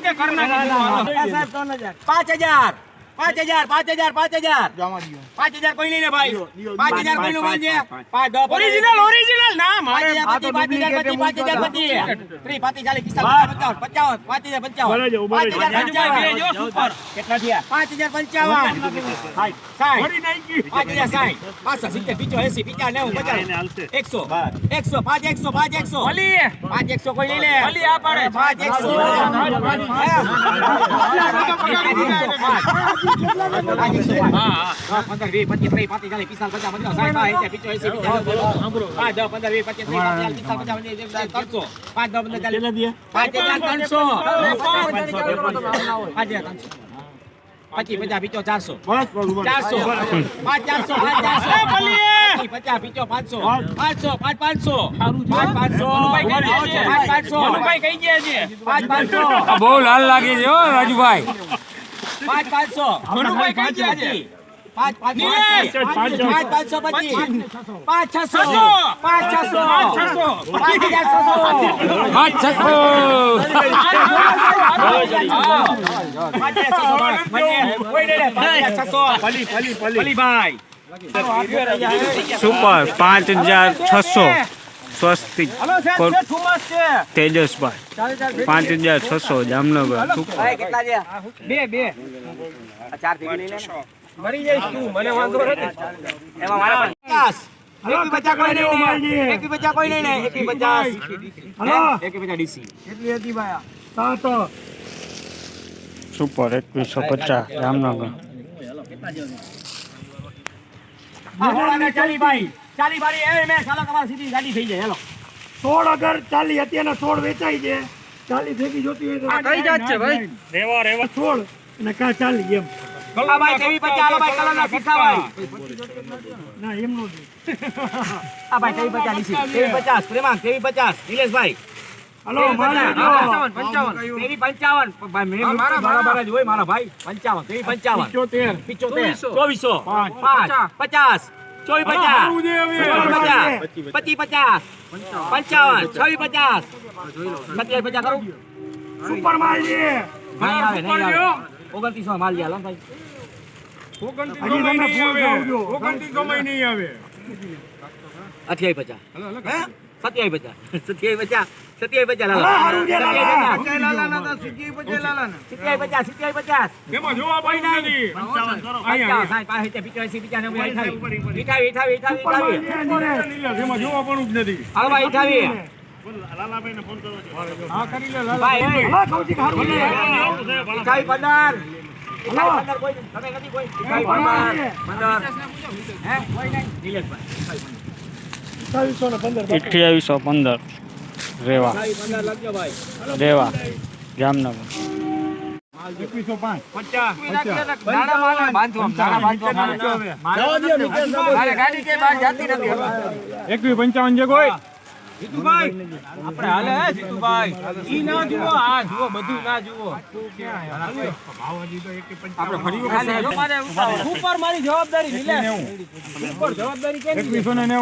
કે કર નાખી પાંચ હજાર પાંચ હજાર પાંચ હજાર પાંચ હજાર કોઈ નહીં ને ભાઈ પાંચ હજાર કોઈ નું માનજે પાંચ દસ ઓરિજિનલ ઓરિજિનલ ના પાંચ મારે પાંચ હજાર પચીસ પાંચ હજાર પચીસ ત્રીસ પાંત્રીસ ચાલીસ પિસ્તાલીસ પચાસ પંચાવન પાંચ હજાર પંચાવન પાંચ હજાર રાજુભાઈ બે જો પંચાવન કેટલા થયા પાંચ હજાર પંચાવન સાઠ પાંચ હજાર સાઠ પાસઠ સિત્તેર પીચો એસી પીચા નેવું પચાસ એકસો એકસો પાંચ એકસો પાંચ એકસો ભલી પાંચ એકસો કોઈ લઈ લે ભલી આ પાડે પાંચ એકસો પાંચ પચીસ પીચો પચીસ પચાસ પાંચ પાંચ પચીસ પીચો પચાસ પીચો પાંચસો બહુ લાલ લાગે છે રાજુભાઈ. પાંચ પાંચસો મનુભાઈ કઈ ગયા છે પાંચ પાંચસો પાંચસો પાંચ છસો! પાંચ છસો! પાંચ છસો પાંચ છસો. સુપર પાંચ હજાર છસો સ્વસ્તિક તેજસભાઈ. પાંચ હજાર છસો જામનગર. સુપર ભાઈ, બે બે. ચાર ભેગી લઈ લે ને. મરી જઈશ તું મને વાંધો નથી. એમાં મારા પચાસ. એકી પચાસ કોઈ નહીં એકી પચાસ કોઈ નહીં એકી પચાસ. એકી પચાસ ડીસી. સુપર એકવીસો પચાસ જામનગર. ચાલી ભાઈ. ચાલી ભાઈ એ મેં ચાલો તમારી સીધી ગાડી થઈ જાય હેલો. સોળ અગર ચાલી અત્યારના સોળ વેચાઈ છે. ચાલી ભેગી જોતી હોય તો કઈ જાત છે ભાઈ? રેવા રેવા. સોળ અને કા ચાલી એમ. હા ભાઈ તેવી પચાસ હાલો ભાઈ કલરના શીખા ભાઈ ના એમ નો આ ભાઈ તેવી પચાસ ડીસી તેવી પચાસ? પ્રેમાંક પચાસ? નિલેશભાઈ. હલો. પંચાવન તેવી પંચાવન? મારા, બરાબર જ હોય મારા ભાઈ. પંચાવન તેવી પંચાવન? પિચોતેર. પિચોતેર. ચોવીસો. પાંચ. પચાસ. ચોવીસ પચાસ. ચોવીસ પચાસ. પચીસ પચાસ. પંચાવન છવ્વીસ પચાસ. સત્યાવીસ પચાસ કરું. સુપર માલ છે. નહીં આવે નહીં આવે. ઓગણત્રીસો માલ લે ભાઈ. અઠ્યાવીસ પચાસ. હે? સત્યાવીસ પચાસ. સત્યાવીસ પચાસ. સત્યાવીસ પચાસ. સત્યાવીસ પચાસ સત્યાવીસ પચાસ કોઈ નહીં પંચાવન, સાઠ, પાંસઠ, સિત્તેર, પિચ્યાસી, પિચ્યાનવે, અઠ્ઠાવીસ. અઠ્ઠાવીસ, અઠ્ઠાવીસ, અઠ્ઠાવીસ, સુપર માલ અઠ્ઠાવીસ. છે ને. હાલો ભાઈ, અઠ્ઠાવીસ. ભાઈ, એ. હલો, કૌશિક, હારું છે. અઠ્ઠાવીસ, પંદર. અઠ્ઠાવીસ, પંદર, કોઈ નહીં. તમે નથી કોઈ. અઠ્ઠાવીસ, પંદર, પંદર. હે? કોઈ નહીં. નિલેશભાઈ. અઠ્ઠાવીસો ને પંદર બાકી. અઠ્યાવીસો પંદર રેવા. રેવા. જામનગર. એકવીસો પંચાવન છે કોઈ? જીતુભાઈ આપણે હાલે હે જીતુભાઈ. ઈ ના જુઓ આ જુઓ બધું ના જુઓ. આપણે ફરી વખત મારે ઉપર મારી જવાબદારી મિલે. ઉપર ને